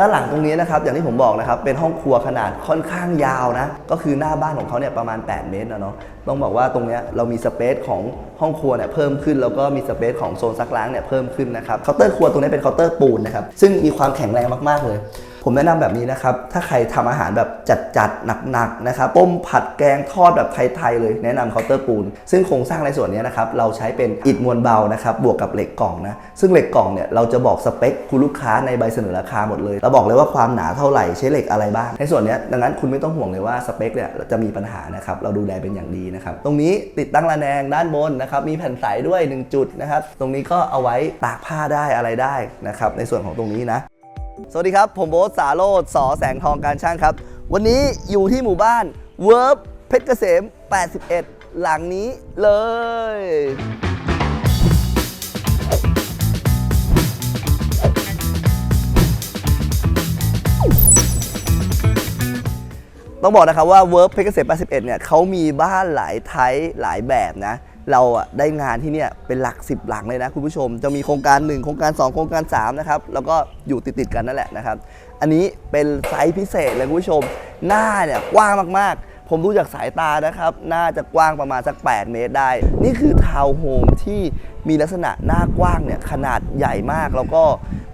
ด้านหลังตรงนี้นะครับอย่างที่ผมบอกนะครับเป็นห้องครัวขนาดค่อนข้างยาวนะก็คือหน้าบ้านของเขาเนี่ยประมาณ 8 เมตรนะเนาะต้องบอกว่าตรงนี้เรามีสเปซของห้องครัวเนี่ยเพิ่มขึ้น แล้วก็มีสเปซของโซนซักล้างเนี่ยเพิ่มขึ้นนะครับเคาน์เตอร์ครัวตรงนี้เป็นเคาน์เตอร์ปูนนะครับซึ่งมีความแข็งแรงมากๆเลย ผมแนะนำแบบนี้นะครับ ถ้าใครทำอาหารแบบจัดๆหนักๆนะครับต้มผัดแกงทอดแบบไทยๆเลยแนะนำเคาน์เตอร์ปูน ซึ่งโครงสร้างในส่วนนี้นะครับเราใช้เป็นอิฐมวลเบานะครับบวกกับเหล็กกล่องนะซึ่งเหล็กกล่องเนี่ยเราจะบอกสเปคคุณลูกค้าในใบเสนอราคาหมดเลยเราบอกเลยว่าความหนาเท่าไหร่ใช้เหล็กอะไรบ้าง ในส่วนนี้ดังนั้นคุณไม่ต้องห่วงเลยว่าสเปคเนี่ยจะมีปัญหานะครับเราดูแลเป็นอย่างดีนะครับตรงนี้ติดตั้งระแนงด้านบนนะครับมีแผ่นใสด้วย 1 จุดนะครับตรงนี้ก็เอาไว้ตากผ้าได้อะไรได้นะครับในส่วนของตรงนี้นะ สวัสดีครับ ผมโบ๊ทสาโรดสอแสงทองการช่างครับ วันนี้อยู่ที่หมู่บ้านเวิร์บเพชรเกษม 81 หลังนี้เลย ต้องบอกนะครับว่าเวิร์บเพชรเกษม 81 เนี่ยเขามีบ้านหลายไทป์หลายแบบนะ เราอะได้งานที่เนี่ยเป็นหลัก 10 หลังเลยนะคุณผู้ชม จะมีโครงการ 1 โครงการ 2 โครงการ3นะครับแล้วก็อยู่ติดๆกันนั่นแหละนะครับ อันนี้เป็นไซส์พิเศษเลยคุณผู้ชม หน้าเนี่ยกว้างมากๆ ผมดูจากสายตานะครับ น่าจะกว้างประมาณสัก 8 เมตรได้ นี่คือทาวน์โฮมที่มีลักษณะหน้ากว้างเนี่ยขนาดใหญ่มากแล้วก็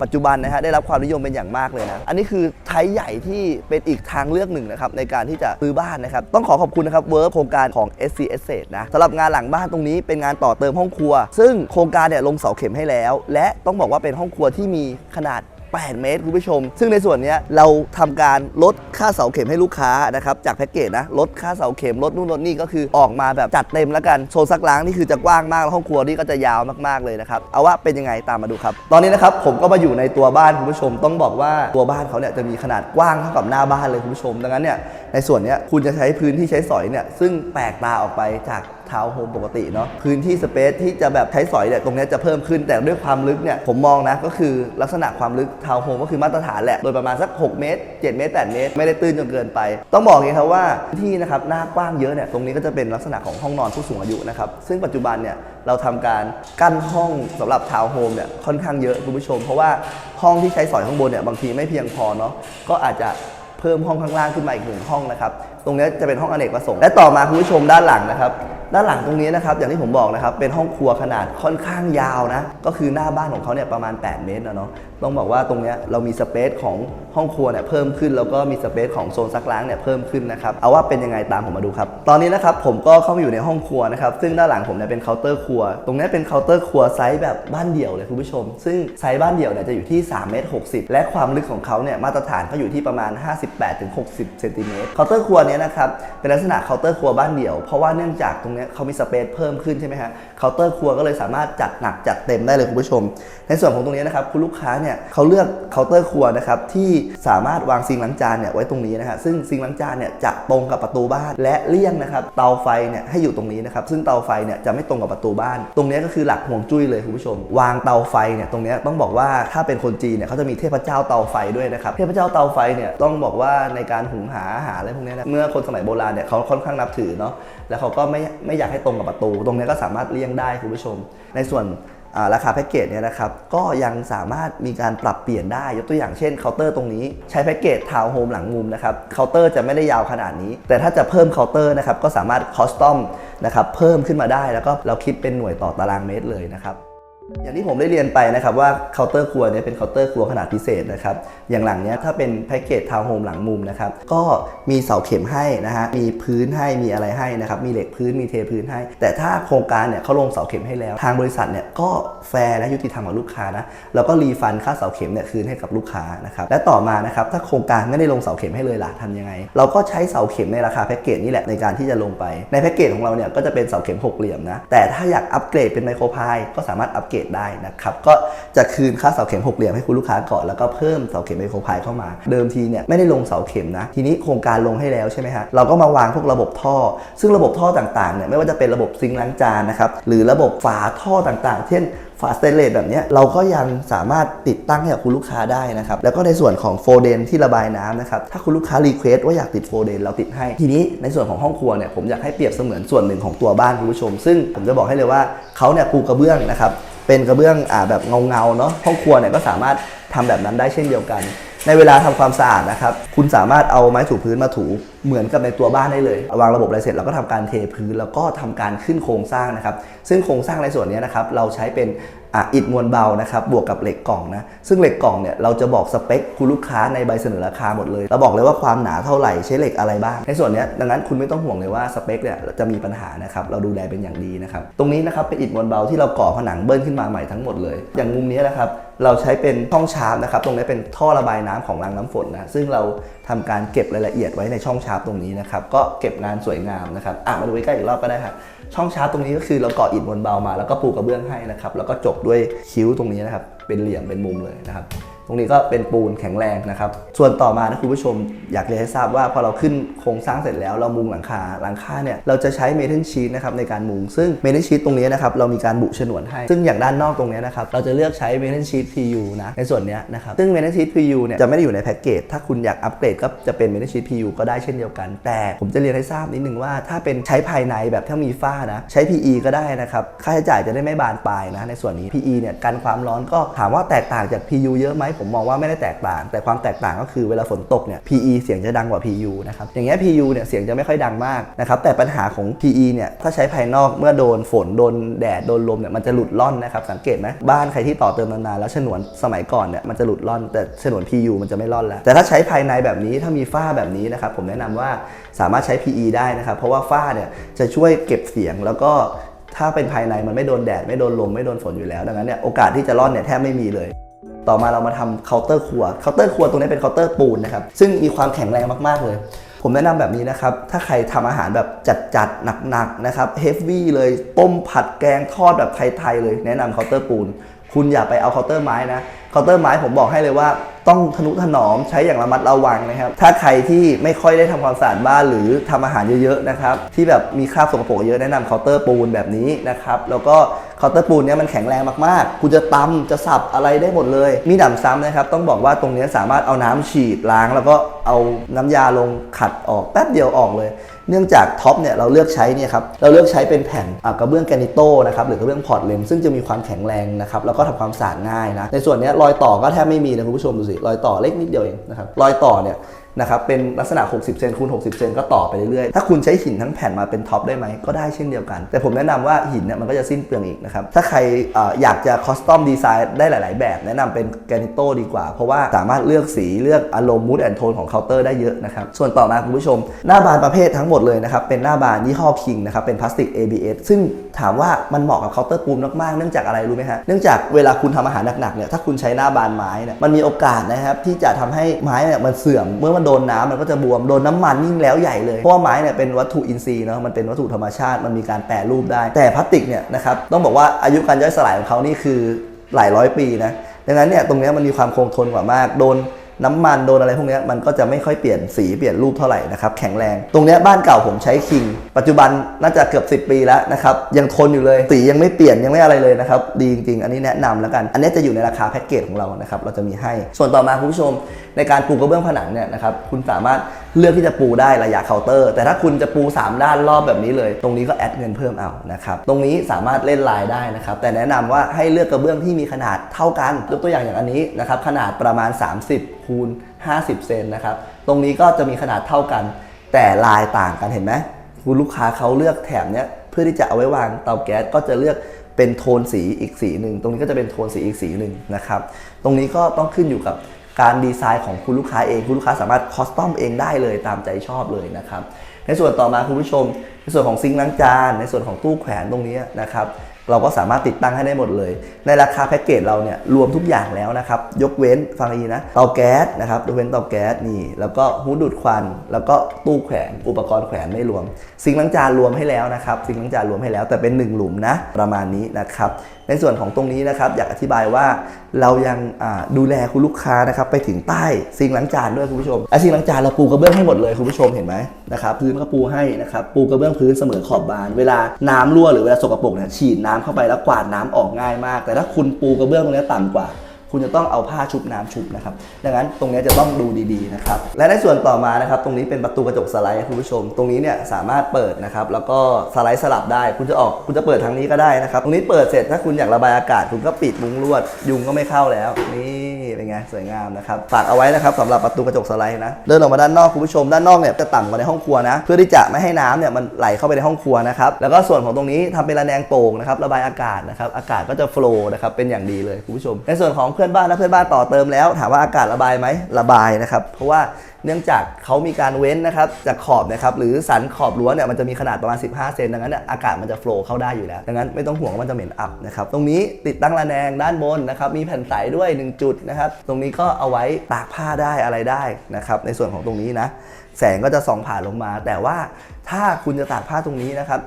ปัจจุบันนะฮะได้รับความนิยมเป็นอย่างมากเลยนะ อันนี้คือไทยใหญ่ที่เป็นอีกทางเลือกหนึ่งนะครับในการที่จะซื้อบ้านนะครับ ต้องขอขอบคุณนะครับเวิร์กโครงการของ SC Estate นะสำหรับงานหลังบ้านตรงนี้เป็นงานต่อเติมห้องครัว ซึ่งโครงการเนี่ยลงเสาเข็มให้แล้ว และต้องบอกว่าเป็นห้องครัวที่มีขนาด 8 เมตรคุณผู้ชม ซึ่งในส่วนนี้เราทำการลดค่าเสาเข็มให้ลูกค้านะครับจากแพ็กเกจนะลดค่าเสาเข็มลดนู่นลดนี่ก็คือออกมาแบบจัดเต็มแล้วกันโซนซักล้างนี่คือจะกว้างมากแล้วห้องครัวนี่ก็จะยาวมากๆเลยนะครับเอาว่าเป็นยังไงตามมาดูครับ ตอนนี้นะครับผมก็มาอยู่ในตัวบ้านคุณผู้ชม ต้องบอกว่าตัวบ้านเขาเนี่ยจะมีขนาดกว้างเท่ากับหน้าบ้านเลยคุณผู้ชม ดังนั้นเนี่ยในส่วนนี้คุณจะใช้พื้นที่ใช้สอยเนี่ยซึ่งแปลกตาออกไปจาก ทาวน์โฮมปกติเนาะพื้นที่สเปซที่จะแบบใช้สอยเนี่ยตรงนี้จะเพิ่มขึ้นแต่ด้วยความลึกเนี่ยผมมองนะก็คือลักษณะความลึกทาวน์โฮมก็คือมาตรฐานแหละ โดยประมาณสัก 6 เมตร 7 เมตร 8 เมตร ไม่ได้ตื้นจนเกินไป ต้องบอกอย่างนี้ครับว่าที่นะครับหน้ากว้างเยอะเนี่ยตรงนี้ก็จะเป็นลักษณะของห้องนอนผู้สูงอายุนะครับซึ่งปัจจุบันเนี่ยเราทำการกั้นห้องสำหรับทาวน์โฮมเนี่ยค่อนข้างเยอะคุณผู้ชม เพราะว่าห้องที่ใช้สอยข้างบนเนี่ยบางทีไม่เพียงพอเนาะก็อาจจะเพิ่มห้องข้างล่างขึ้นมาอีกหนึ่งห้องนะครับ ตรงนี้จะเป็นห้องอเนกประสงค์ และต่อมาคุณผู้ชมด้านหลังนะครับ ด้านหลังตรงนี้นะครับอย่างที่ผมบอกนะครับเป็นห้องครัวขนาดค่อนข้างยาวนะก็คือหน้าบ้านของเขาเนี่ยประมาณ 8 เมตรนะเนาะต้องบอกว่าตรงนี้เรามีสเปซของห้องครัวเนี่ยเพิ่มขึ้น แล้วก็มีสเปซของโซนซักล้างเนี่ยเพิ่มขึ้นนะครับเอาว่าเป็นยังไงตามผมมาดูครับตอนนี้นะครับผมก็เข้ามาอยู่ในห้องครัวนะครับซึ่งด้านหลังผมเนี่ยเป็นเคาน์เตอร์ครัว ตรงนี้เป็นเคาน์เตอร์ครัวไซส์แบบบ้านเดี่ยวเลยคุณผู้ชม ซึ่งไซส์บ้านเดี่ยวเนี่ยจะอยู่ที่3เมตร60 และความลึกของเขาเนี่ยมาตรฐานเขาอยู่ที่ประมาณ 58-60เซนติเมตรเคาน์เตอร์ครัวเนี้ยนะครับเป็นลักษณะเคาน์เตอร์ครัวบ้านเดี่ยวเพราะว่าเนื่องจากตรงนี้เขามีสเปซเพิ่มขึ้นใช่ไหมฮะเคาน์เตอร์ครัวก็เลยสามารถจัดหนักจัดเต็มได้เลยคุณผู้ชม ในส่วนของตรงนี้นะครับคุณลูกค้าเนี่ยเขาเลือกเคาน์เตอร์ครัวนะครับที่สามารถวางซิงล้างจานเนี่ยไว้ตรงนี้นะฮะซึ่งซิงล้างจานเนี่ยจะตรงกับประตูบ้าน และเลี่ยงนะครับเตาไฟเนี่ยให้อยู่ตรงนี้นะครับซึ่งเตาไฟเนี่ยจะไม่ตรงกับประตูบ้าน ตรงนี้ก็คือหลักห่วงจุ้ยเลยคุณผู้ชม วางเตาไฟเนี่ยตรงนี้ต้องบอกว่าถ้าเป็นคนจีนเนี่ยเขาจะมีเทพเจ้าเตาไฟด้วยนะครับเทพเจ้าเตาไฟเนี่ยต้องบอกว่าในการหุงหาอาหารอะไรพวกนี้นะเมื่อคนสมัยโบราณเนี่ยเขาค่อนข้างนับถือเนาะแล้วเขาก็ไม่ไไม่อยากให้ตรงกับประตู ตรงนี้ก็สามารถเลี่ยงได้คุณผู้ชม ในส่วนราคาแพ็กเกจเนี่ยนะครับก็ยังสามารถมีการปรับเปลี่ยนได้ยกตัวอย่างเช่นเคาน์เตอร์ตรงนี้ใช้แพ็กเกจทาวน์โฮมหลังมุมนะครับเคาน์เตอร์จะไม่ได้ยาวขนาดนี้ แต่ถ้าจะเพิ่มเคาน์เตอร์นะครับก็สามารถคอสตอมนะครับเพิ่มขึ้นมาได้แล้วก็เราคิดเป็นหน่วยต่อตารางเมตรเลยนะครับ อย่างที่ผมได้เรียนไปนะครับว่าเคาน์เตอร์ครัวเนี่ยเป็นเคาน์เตอร์ครัวขนาดพิเศษนะครับอย่างหลังเนี้ยถ้าเป็นแพ็กเกจทาวน์โฮมหลังมุมนะครับก็มีเสาเข็มให้นะฮะมีพื้นให้มีอะไรให้นะครับมีเหล็กพื้นมีเทพื้นให้ แต่ถ้าโครงการเนี่ยเขาลงเสาเข็มให้แล้ว ทางบริษัทเนี่ยก็แฟร์และยุติธรรมกับลูกค้านะแล้วก็รีฟันค่าเสาเข็มเนี่ยคืนให้กับลูกค้านะครับและต่อมานะครับถ้าโครงการไม่ได้ลงเสาเข็มให้เลยล่ะทำยังไง เราก็ใช้เสาเข็มในราคาแพ็กเกจนี่แหละในการที่จะลงไปในแพ็กเกจของเราเนี่ยก็จะเป็นเสาเข็มหกเหลี่ยมนะแต่ถ้าอยากอัปเกรดเป็นไมโครพายก็สามารถอัปเกรดได้นะครับก็จะคืนค่าเสาเข็มหกเหลี่ยมให้คุณลูกค้าก่อนแล้วก็เพิ่มเสาเข็มไมโครพายเข้ามา เดิมทีเนี่ยไม่ได้ลงเสาเข็มนะ ทีนี้โครงการลงให้แล้วใช่ไหมฮะเราก็มาวางพวกระบบท่อ ซึ่งระบบท่อต่างๆเนี่ยไม่ว่าจะเป็นระบบซิงค์ล้างจานนะครับหรือระบบฝาท่อต่างๆ เช่น ฝาสเตนเลสแบบนี้เราก็ยังสามารถติดตั้งให้กับคุณลูกค้าได้นะครับ แล้วก็ในส่วนของโฟเดนที่ระบายน้ำนะครับ ถ้าคุณลูกค้ารีเควสว่าอยากติดโฟเดนเราติดให้ ทีนี้ในส่วนของห้องครัวเนี่ยผมอยากให้เปรียบเสมือนส่วนหนึ่งของตัวบ้านคุณผู้ชม ซึ่งผมจะบอกให้เลยว่าเขาเนี่ยปูกระเบื้องนะครับเป็นกระเบื้องอ่าแบบเงาเงาเนาะห้องครัวเนี่ยก็สามารถทำแบบนั้นได้เช่นเดียวกัน ในเวลาทำความสะอาดนะครับ คุณสามารถเอาไม้ถูพื้นมาถูเหมือนกับในตัวบ้านได้เลยวางระบบอะไรเสร็จเราก็ทำการเทพื้นแล้วก็ทำการขึ้นโครงสร้างนะครับ ซึ่งโครงสร้างในส่วนนี้นะครับเราใช้เป็นอิฐมวลเบานะครับบวกกับเหล็กกล่องนะซึ่งเหล็กกล่องเนี่ยเราจะบอกสเปคคุณลูกค้าในใบเสนอราคาหมดเลยเราบอกเลยว่าความหนาเท่าไหร่ใช้เหล็กอะไรบ้าง ในส่วนนี้ดังนั้นคุณไม่ต้องห่วงเลยว่าสเปคเนี่ยจะมีปัญหานะครับเราดูแลเป็นอย่างดีนะครับตรงนี้นะครับเป็นอิฐมวลเบาที่เราก่อผนังเบิ้ลขึ้นมาใหม่ทั้งหมดเลย อย่างมุมนี้นะครับ เราใช้เป็นช่องชาร์ปนะครับ ตรงนี้เป็นท่อระบายน้ำของรางน้ำฝนนะซึ่งเราทำการเก็บรายละเอียดไว้ในช่องชาร์ปตรงนี้นะครับก็เก็บงานสวยงามนะครับอะมาดูใกล้ๆอีกรอบก็ได้ครับช่องชาร์ปตรงนี้ก็คือเราก่ออิฐมวลเบามาแล้วก็ปูกระเบื้องให้นะครับแล้วก็จบด้วยคิ้วตรงนี้นะครับเป็นเหลี่ยมเป็นมุมเลยนะครับ รงนี้ก็เป็นปูนแข็งแรงนะครับ ส่วนต่อมานะคุณผู้ชมอยากเรียนให้ทราบว่าพอเราขึ้นโครงสร้างเสร็จแล้วเรามุงหลังคาหลังคาเนี่ยเราจะใช้เมทัลชีตนะครับในการมุง ซึ่งเมทัลชีตตรงนี้นะครับเรามีการบุฉนวนให้ ซึ่งอย่างด้านนอกตรงนี้นะครับเราจะเลือกใช้เมทัลชีต PU นะในส่วนนี้นะครับซึ่งเมทัลชีต PU เนี่ยจะไม่ได้อยู่ในแพ็กเกจถ้าคุณอยากอัปเกรดก็จะเป็นเมทัลชีต PU ก็ได้เช่นเดียวกัน แต่ผมจะเรียนให้ทราบนิดนึงว่า ถ้าเป็นใช้ภายในแบบถ้ามีฝ้านะใช้ PE ก็ได้นะครับค่าใช้จ่ายจะได้ไม่บานปลายนะในส่วนนี้ PE เนี่ยกันความร้อนก็ถามว่าแตกต่างจาก PU เยอะไหมผมมองว่าไม่ได้แตกต่าง แต่ความแตกต่างก็คือเวลาฝนตกเนี่ย PE เสียงจะดังกว่า PU นะครับอย่างเงี้ย PU เนี่ยเสียงจะไม่ค่อยดังมากนะครับแต่ปัญหาของ PE เนี่ยถ้าใช้ภายนอกเมื่อโดนฝนโดนแดดโดนลมเนี่ยมันจะหลุดล่อนนะครับสังเกตไหมบ้านใครที่ต่อเติมนานๆแล้วฉนวนสมัยก่อนเนี่ยมันจะหลุดล่อน แต่ฉนวน PU มันจะไม่ล่อนแล้ว แต่ถ้าใช้ภายในแบบนี้ถ้ามีฝ้าแบบนี้นะครับผมแนะนำว่าสามารถใช้ PE ได้นะครับเพราะว่าฝ้าเนี่ยจะช่วยเก็บเสียงแล้วก็ถ้าเป็นภายในมันไม่โดนแดดไม่โดนลมไม่โดนฝนอยู่แล้วดังนั้นเนี่ยโอกาสที่จะร่อนเนี่ยแทบไม่มีเลย ต่อมาเรามาทำเคาน์เตอร์ครัว เคาน์เตอร์ครัวตรงนี้เป็นเคาน์เตอร์ปูนนะครับ ซึ่งมีความแข็งแรงมากๆเลย ผมแนะนำแบบนี้นะครับ ถ้าใครทำอาหารแบบจัดๆ หนักๆ นะครับ เฮฟวี่เลย ต้มผัดแกงทอดแบบไทยๆ เลย แนะนำเคาน์เตอร์ปูน คุณอย่าไปเอาเคาน์เตอร์ไม้นะ เคาน์เตอร์ไม้ผมบอกให้เลยว่าต้องทนุถนอมใช้อย่างระมัดระวังนะครับ ถ้าใครที่ไม่ค่อยได้ทำความสะอาดบ้านหรือทำอาหารเยอะๆ นะครับ ที่แบบมีคราบสกปรกเยอะแนะนำเคาน์เตอร์ปูนแบบนี้นะครับ แล้วก็ เคาน์เตอร์ปูนเนี้ยมันแข็งแรงมากๆ คุณจะตำจะสับอะไรได้หมดเลย มีหนำซ้ำนะครับ ต้องบอกว่าตรงนี้สามารถเอาน้ำฉีดล้าง แล้วก็เอาน้ำยาลงขัดออกแป๊บเดียวออกเลยเนื่องจากท็อปเนี่ยเราเลือกใช้เนี่ยครับเราเลือกใช้เป็นแผ่นกระเบื้องแกรนิโต้นะครับหรือกระเบื้องพอร์ตเลนซึ่งจะมีความแข็งแรงนะครับแล้วก็ทำความสะอาดง่ายนะในส่วนนี้รอยต่อก็แทบไม่มีนะคุณผู้ชมดูสิรอยต่อเล็กนิดเดียวเองนะครับรอยต่อเนี่ย นะครับเป็นลักษณะ 60 เซนคูณ 60 เซนก็ต่อไปเรื่อยๆ ถ้าคุณใช้หินทั้งแผ่นมาเป็นท็อปได้ไหมก็ได้เช่นเดียวกัน แต่ผมแนะนำว่าหินเนี่ยมันก็จะสิ้นเปลืองอีกนะครับ ถ้าใครออยากจะคอสตอมดีไซน์ได้หลาย ๆ แบบ แนะนำเป็นแกนิโต้ดีกว่า เพราะว่าสามารถเลือกสีเลือกอารมณ์มูดแอนโทนของเคาน์เตอร์ได้เยอะนะครับ ส่วนต่อมาคุณผู้ชม หน้าบานประเภททั้งหมดเลยนะครับเป็นหน้าบานยี่ห้อคิงนะครับเป็นพลาสติก ABS ซึ่งถามว่ามันเหมาะกับเคาน์เตอร์ปูนมากๆเนื่องจากอะไรรู้ไหมฮะเนื่องจากเวลาคุณทำอาหารหนักๆเนี่ยถ้าคุณใช้หน้าบานไม้เนี่ยมันมีโอกาสนะครับที่จะทำให้ไม้เนี่ยมันเสื่อมเมื่อมันโดนน้ำมันก็จะบวมโดนน้ำมันยิ่งแล้วใหญ่เลยเพราะว่าไม้เนี่ยเป็นวัตถุอินทรีย์เนาะมันเป็นวัตถุธรรมชาติมันมีการแปรรูปได้ แต่พลาสติกเนี่ยนะครับต้องบอกว่าอายุการย่อยสลายของเขานี่คือหลายร้อยปีนะดังนั้นเนี่ยตรงนี้มันมีความคงทนกว่ามากโดน น้ำมันโดนอะไรพวกนี้มันก็จะไม่ค่อยเปลี่ยนสีเปลี่ยนรูปเท่าไหร่นะครับแข็งแรง ตรงนี้บ้านเก่าผมใช้คิง ปัจจุบันน่าจะเกือบ 10 ปีแล้วนะครับยังทนอยู่เลยสียังไม่เปลี่ยนยังไม่อะไรเลยนะครับดีจริงๆ อันนี้แนะนำแล้วกัน อันนี้จะอยู่ในราคาแพ็กเกจของเรานะครับเราจะมีให้ส่วนต่อมาคุณผู้ชมในการปูกระเบื้องผนังเนี่ยนะครับคุณสามารถเลือกที่จะปูได้ระยะเคาน์เตอร์ แต่ถ้าคุณจะปู 3 ด้านรอบแบบนี้เลย ตรงนี้ก็แอดเงินเพิ่มเอานะครับ ตรงนี้สามารถเล่นลายได้นะครับ แต่แนะนำว่าให้เลือกกระเบื้องที่มีขนาดเท่ากัน ยกตัวอย่างอย่างอันนี้นะครับ ขนาดประมาณ 30คูณ50 เซนนะครับ ตรงนี้ก็จะมีขนาดเท่ากัน แต่ลายต่างกันเห็นไหมคุณลูกค้าเขาเลือกแถบเนี้ยเพื่อที่จะเอาไว้วางเตาแก๊สก็จะเลือกเป็นโทนสีอีกสีหนึ่ง ตรงนี้ก็จะเป็นโทนสีอีกสีหนึ่งนะครับ ตรงนี้ก็ต้องขึ้นอยู่กับ การดีไซน์ของคุณลูกค้าเองคุณลูกค้าสามารถคอสตอมเองได้เลยตามใจชอบเลยนะครับในส่วนต่อมาคุณผู้ชม ในส่วนของซิงค์ล้างจาน ในส่วนของตู้แขวนตรงนี้นะครับเราก็สามารถติดตั้งให้ได้หมดเลย ในราคาแพ็กเกจเราเนี่ยรวมทุกอย่างแล้วนะครับ ยกเว้นฟังดีนะเตาแก๊สนะครับยกเว้นเตาแก๊สนี่ แล้วก็หูดูดควัน แล้วก็ตู้แขวนอุปกรณ์แขวนไม่รวม ซิงค์ล้างจานรวมให้แล้วนะครับ ซิงค์ล้างจานรวมให้แล้วแต่เป็นหนึ่งหลุมนะประมาณนี้นะครับ ในส่วนของตรงนี้นะครับอยากอธิบายว่าเรายังดูแลคุณลูกค้านะครับไปถึงใต้ซิงล้างจานด้วยคุณผู้ชมไอ้ซิงล้างจานเราปูกระเบื้องให้หมดเลยคุณผู้ชมเห็นไหมนะครับพื้นก็ปูให้นะครับปูกระเบื้องพื้นเสมอขอบบาน เวลาน้ำรั่วหรือเวลาสกปรกเนี่ยฉีดน้ำเข้าไปแล้วกวาดน้ำออกง่ายมาก แต่ถ้าคุณปูกระเบื้องตรงนี้ต่ำกว่า คุณจะต้องเอาผ้าชุบน้ำชุบนะครับ ดังนั้นตรงนี้จะต้องดูดีๆนะครับ และในส่วนต่อมานะครับ ตรงนี้เป็นประตูกระจกสไลด์คุณผู้ชม ตรงนี้เนี่ยสามารถเปิดนะครับ แล้วก็สไลด์สลับได้ คุณจะออก คุณจะเปิดทางนี้ก็ได้นะครับ ตรงนี้เปิดเสร็จถ้าคุณอยากระบายอากาศ คุณก็ปิดมุ้งลวด ยุงก็ไม่เข้าแล้ว นี่เป็นไง สวยงามนะครับ ฝากเอาไว้นะครับสำหรับประตูกระจกสไลด์นะ เดินออกมาด้านนอกคุณผู้ชม ด้านนอกเนี่ยจะต่ำกว่าในห้องครัวนะ เพื่อที่จะไม่ให้น้ำเนี่ยมันไหลเข้าไปในห้องครัวนะครับ แล้วก็ส่วนของตรงนี้ทำเป็นระแนงโป่งนะครับ ระบายอากาศนะครับ อากาศก็จะโฟล์นะครับ เป็นอย่างดีเลยคุณผู้ชม ในส่วนของพื่อนบ้านและเพื่อนบ้านต่อเติมแล้ว ถามว่าอากาศระบายไหมระบายนะครับ เพราะว่าเนื่องจากเขามีการเว้นนะครับจากขอบนะครับหรือสันขอบรั้วเนี่ยมันจะมีขนาดประมาณ 15 เซนดังนั้นอากาศมันจะโฟลว์เข้าได้อยู่แล้วดังนั้นไม่ต้องห่วงว่ามันจะเหม็นอับนะครับตรงนี้ติดตั้งระแนงด้านบนนะครับมีแผ่นใสด้วย 1 จุดนะครับตรงนี้ก็เอาไว้ตากผ้าได้อะไรได้นะครับในส่วนของตรงนี้นะแสงก็จะส่องผ่านลงมา แต่ว่าถ้าคุณจะตากผ้าตรงนี้นะครับ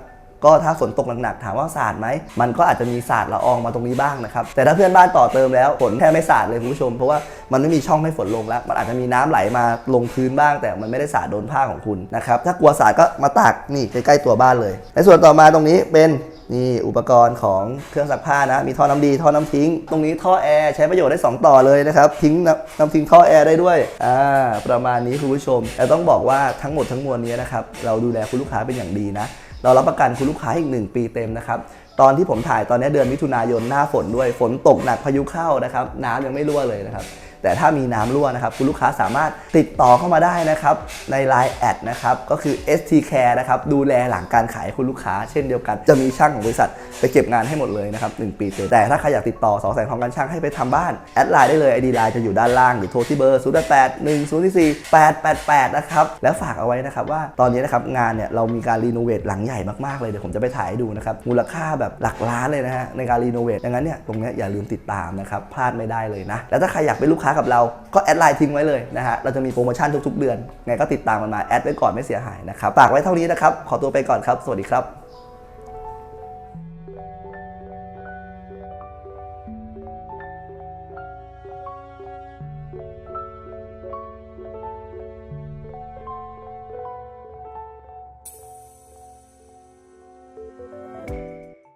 ก็ถ้าฝนตกหนักๆถามว่าสาดไหมมันก็อาจจะมีสาดละอองมาตรงนี้บ้างนะครับแต่ถ้าเพื่อนบ้านต่อเติมแล้วฝนแทบไม่สาดเลยคุณผู้ชม เพราะว่ามันไม่มีช่องให้ฝนลงแล้ว มันอาจจะมีน้ำไหลมาลงพื้นบ้าง แต่มันไม่ได้สาดโดนผ้าของคุณนะครับถ้ากลัวสาดก็มาตากนี่ใกล้ๆตัวบ้านเลย ในส่วนต่อมาตรงนี้เป็นนี่อุปกรณ์ของเครื่องซักผ้านะ มีท่อน้ำดีท่อน้ำทิ้ง ตรงนี้ท่อแอร์ใช้ประโยชน์ได้สองต่อเลยนะครับ ทิ้งน้ำน้ำทิ้งท่อแอร์ได้ด้วย อ่า ประมาณนี้คุณผู้ชม แต่ต้องบอกว่าทั้งหมดทั้งมวลนี้นะครับ เราดูแลคุณลูกค้าเป็นอย่างดีนะ เรารับประกันคุณลูกค้าอีก 1 ปีเต็มนะครับ ตอนที่ผมถ่ายตอนนี้เดือนมิถุนายนหน้าฝนด้วย ฝนตกหนักพายุเข้านะครับ น้ำยังไม่รั่วเลยนะครับ แต่ถ้ามีน้ำรั่วนะครับ คุณลูกค้าสามารถติดต่อเข้ามาได้นะครับ ใน Line แอดนะครับ ก็คือ ST Care นะครับ ดูแลหลังการขายคุณลูกค้า เช่นเดียวกัน จะมีช่างของบริษัท ไปเก็บงานให้หมดเลยนะครับ1ปีเต็มแต่ถ้าใครอยากติดต่อสองแสงทองการช่างให้ไปทำบ้านแอดไลน์ได้เลย ID ไลน์จะอยู่ด้านล่างหรือโทรที่เบอร์0 8 1 0 4 8 8 8นะครับแล้วฝากเอาไว้นะครับว่าตอนนี้นะครับงานเนี่ยเรามีการรีโนเวทหลังใหญ่มากๆเลยเดี๋ยวผมจะไปถ่ายให้ดูนะครับมูลค่าแบบหลักล้านเลยนะฮะในการรีโนเวทดังนั้นเนี่ยตรงนี้อย่าลืมติดตามนะครับพลาดไม่ได้เลยนะแล้วถ้าใครอยากเป็นลูกค้ากับเราก็แอดไลน์ทิ้งไว้เลยนะฮะเราจะมีโปรโมชั่นทุกๆเดือนไงก็ติดตามมันมาแอดไว้ก่อนไม่เสียหายนะครับฝากไว้เท่านี้นะครับขอตัวไปก่อนครับ สวัสดีครับ